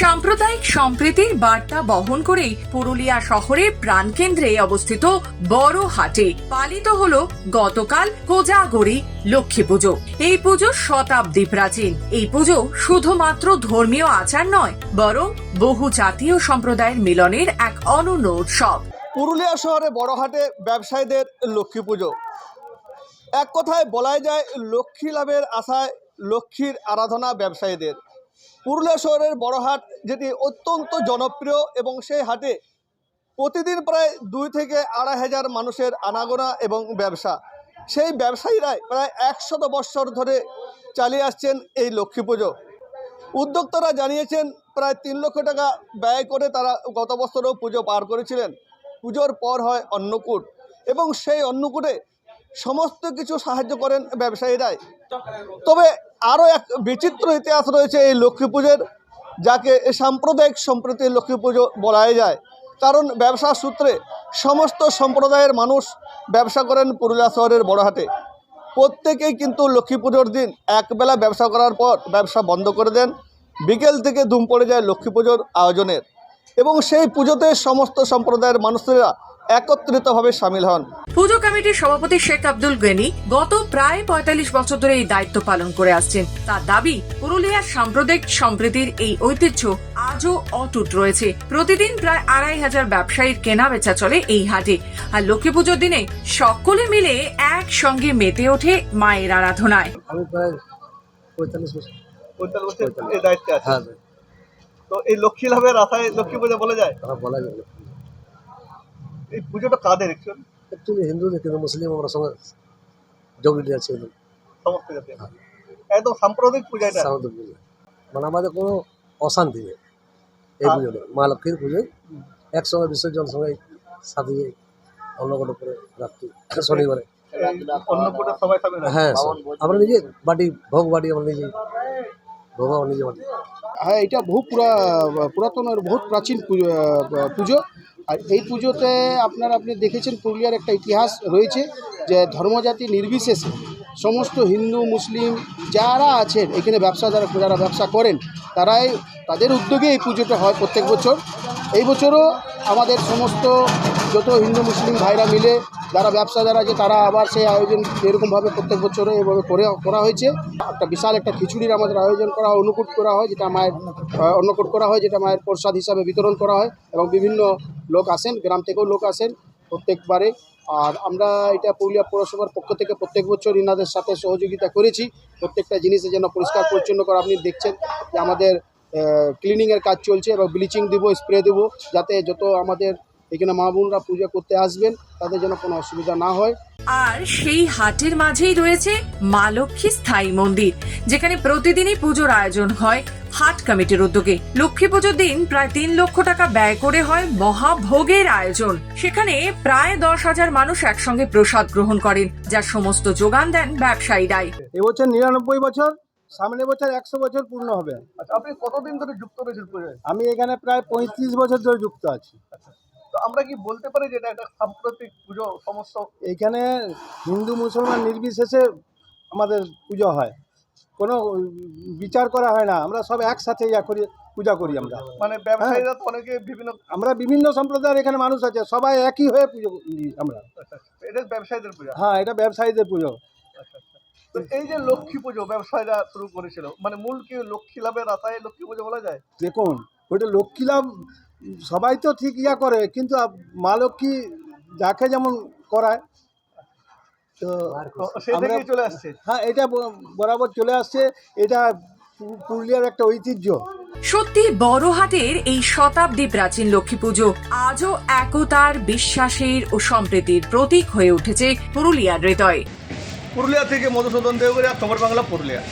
সাম্প্রদায়িক সম্প্রীতির বার্তা বহন করেই পুরুলিয়া শহরের প্রাণকেন্দ্রে অবস্থিত বড় হাটে পালিত হল গতকাল কোজাগরি লক্ষ্মী পুজো। এই পুজো শতাব্দী প্রাচীন। এই পুজো শুধুমাত্র ধর্মীয় আচার নয়, বরং বহু জাতীয় সম্প্রদায়ের মিলনের এক অনন্য উৎসব। পুরুলিয়া শহরে বড় হাটে ব্যবসায়ীদের লক্ষ্মী পুজো। এক কথায় বলাই যায়, লক্ষ্মী লাভের আশায় লক্ষ্মীর আরাধনা ব্যবসায়ীদের। পুরুলিয়া শহরের বড় হাট, যেটি অত্যন্ত জনপ্রিয় এবং সেই হাটে প্রতিদিন প্রায় দুই থেকে আড়াই হাজার মানুষের আনাগোনা এবং ব্যবসা। সেই ব্যবসায়ীরাই প্রায় একশত বৎসর ধরে চালিয়ে আসছেন এই লক্ষ্মী পুজো। উদ্যোক্তারা জানিয়েছেন, প্রায় তিন লক্ষ টাকা ব্যয় করে তারা গত বছরও পুজো পার করেছিলেন। পুজোর পর হয় অন্নকূট এবং সেই অন্নকূটে সমস্ত কিছু সাহায্য করেন ব্যবসায়ীরাই। তবে আরও এক বিচিত্র ইতিহাস রয়েছে এই লক্ষ্মী পুজোর, যাকে সাম্প্রদায়িক সম্প্রীতির লক্ষ্মী পুজো বলাই যায়। কারণ ব্যবসার সূত্রে সমস্ত সম্প্রদায়ের মানুষ ব্যবসা করেন পুরুলিয়া শহরের বড়হাটে প্রত্যেকেই কিন্তু লক্ষ্মী পুজোর দিন একবেলা ব্যবসা করার পর ব্যবসা বন্ধ করে দেন। বিকেল থেকে ধুম পড়ে যায় লক্ষ্মী পুজোর আয়োজনের। এবং সেই পুজোতে সমস্ত সম্প্রদায়ের মানুষেরা একত্রিতভাবে সামিল হন। পুজো কমিটির সভাপতি শেখ আব্দুল গনি গত প্রায় পঁয়তাল্লিশ বছর ধরে এই দায়িত্ব পালন করে আসছেন। তার দাবি পুরুলিয়ার সাম্প্রদায়িক সম্প্রীতির এই ঐতিহ্য আজও অটুট রয়েছে। প্রতিদিন প্রায় আড়াই হাজার ব্যবসায়ীর কেনা বেচা চলে এই হাটে। আর লক্ষ্মী পুজোর দিনে সকলে মিলে একসঙ্গে মেতে ওঠে মায়ের আরাধনায়। আমি প্রায় পঁয়তাল্লিশ বছর। এই দায়িত্বে আছে হ্যাঁ তো এই লক্ষ্মী লাভের আশায় লক্ষ্মী পুজো বলে যায়? বলা যাবে এই পুজোটা কাদের অ্যাকচুয়ালি অ্যাকচুয়ালি হিন্দু কিন্তু মুসলিম আমরা সঙ্গে জড়িত আছে এদের সমস্ত জাতি একদম সাম্প্রদায়িক পূজা এটা? সামুদ্রিক পুজো। মানে আমাদের কোনো অশান্তি নেই। এই পুজোটা মা লক্ষ্মীর পুজোয় একসঙ্গে বিসর্জন সঙ্গে সাথে অন্নকট করে রাত্রি শনিবারে। হ্যাঁ আমরা নিজে বাটি ভোগ বাটি আমরা নিজে ভোগ আমরা নিজে বাটি। হ্যাঁ এটা বহু পুরা পুরাতন আর বহুত প্রাচীন পুজো পুজো। আর এই পুজোতে আপনার, আপনি দেখেছেন পুরুলিয়ার একটা ইতিহাস রয়েছে যে ধর্মজাতি নির্বিশেষে সমস্ত হিন্দু, মুসলিম যারা আছেন, এখানে ব্যবসা যারা যারা ব্যবসা করেন, তারাই তাদের উদ্যোগে এই পুজোটা হয় প্রত্যেক বছর। এই বছরও আমাদের সমস্ত যত হিন্দু মুসলিম ভাইরা মিলে যারা ব্যবসা যারা আছে, তারা আবার সেই আয়োজন এরকমভাবে প্রত্যেক বছরে এভাবে করে, করা হয়েছে। একটা বিশাল একটা খিচুড়ির আমাদের আয়োজন করা হয়, অনুকূট করা হয়, যেটা মায়ের অন্নকূট করা হয়, যেটা মায়ের প্রসাদ হিসাবে বিতরণ করা হয় এবং বিভিন্ন লোক আসেন, গ্রাম থেকেও লোক আসেন প্রত্যেকবারে। আর আমরা এটা পুরুলিয়া পৌরসভার পক্ষ থেকে প্রত্যেক বছর ইনাদের সাথে সহযোগিতা করেছি। প্রত্যেকটা জিনিসে যেন পরিষ্কার, পরিচ্ছন্ন করা আপনি দেখছেন যে আমাদের ক্লিনিংয়ের কাজ চলছে এবং ব্লিচিং দেবো স্প্রে দেবো, যাতে যত আমাদের এখানে মা বোনরা পুজো করতে আসবেন তাদের যেন কোনো অসুবিধা না হয়। আর সেই হাটের মাঝেই রয়েছে মা লক্ষ্মী স্থায়ী মন্দির যেখানে প্রতিদিনই পুজোর আয়োজন হয় হাট কমিটির উদ্যোগে। লক্ষ্মী পুজোর দিন প্রায় তিন লক্ষ টাকা ব্যয় করে হয় মহাভোগের আয়োজন। সেখানে প্রায় দশ হাজার মানুষ একসঙ্গে প্রসাদ গ্রহণ করেন যার সমস্ত যোগান দেন ব্যবসায়ীরাই। এবছর নিরানব্বই বছর সামনে বছর একশো বছর পূর্ণ হবে। আচ্ছা আপনি কতদিন ধরে যুক্ত রয়েছেন আমি এখানে প্রায় পঁয়ত্রিশ বছর ধরে যুক্ত আছি। তো আমরা কি বলতে পারি যে এটা একটা সাম্প্রতিক পুজো সমস্ত? এখানে হিন্দু মুসলমান নির্বিশেষে আমাদের পুজো হয়। কোনো বিচার করা হয় না। আমরা সব একসাথে ইয়া করি পূজা করি আমরা। মানে ব্যবসায়ীরা তো অনেকে বিভিন্ন আমরা বিভিন্ন সম্প্রদায়ের এখানে মানুষ আছে। সবাই একই হয়ে পুজো করি আমরা। এটা ব্যবসায়ীদের পূজা? হ্যাঁ এটা ব্যবসায়ীদের পুজো। তো এই যে লক্ষ্মী পুজো ব্যবসায়ীরা শুরু করেছিল মানে মূল কি লক্ষ্মী লাভের আশায় লক্ষ্মী পুজো বলা যায়? দেখুন ওইটা লক্ষ্মী লাভ সবাই তো ঠিক ইয়া করে কিন্তু মা লক্ষ্মী যাকে যেমন করায় তো আমরা- চলে আসছে। হ্যাঁ এটা বরাবর চলে আসছে। এটা পুরুলিয়ার একটা ঐতিহ্য। সত্যি বড়হাটের এই শতাব্দী প্রাচীন লক্ষ্মী পুজো আজও একতার বিশ্বাসের ও সম্প্রীতির প্রতীক হয়ে উঠেছে পুরুলিয়ার হৃদয়। পুরুলিয়া থেকে মধুসূদন দেবগড়িয়া খবর বাংলা পুরুলিয়া।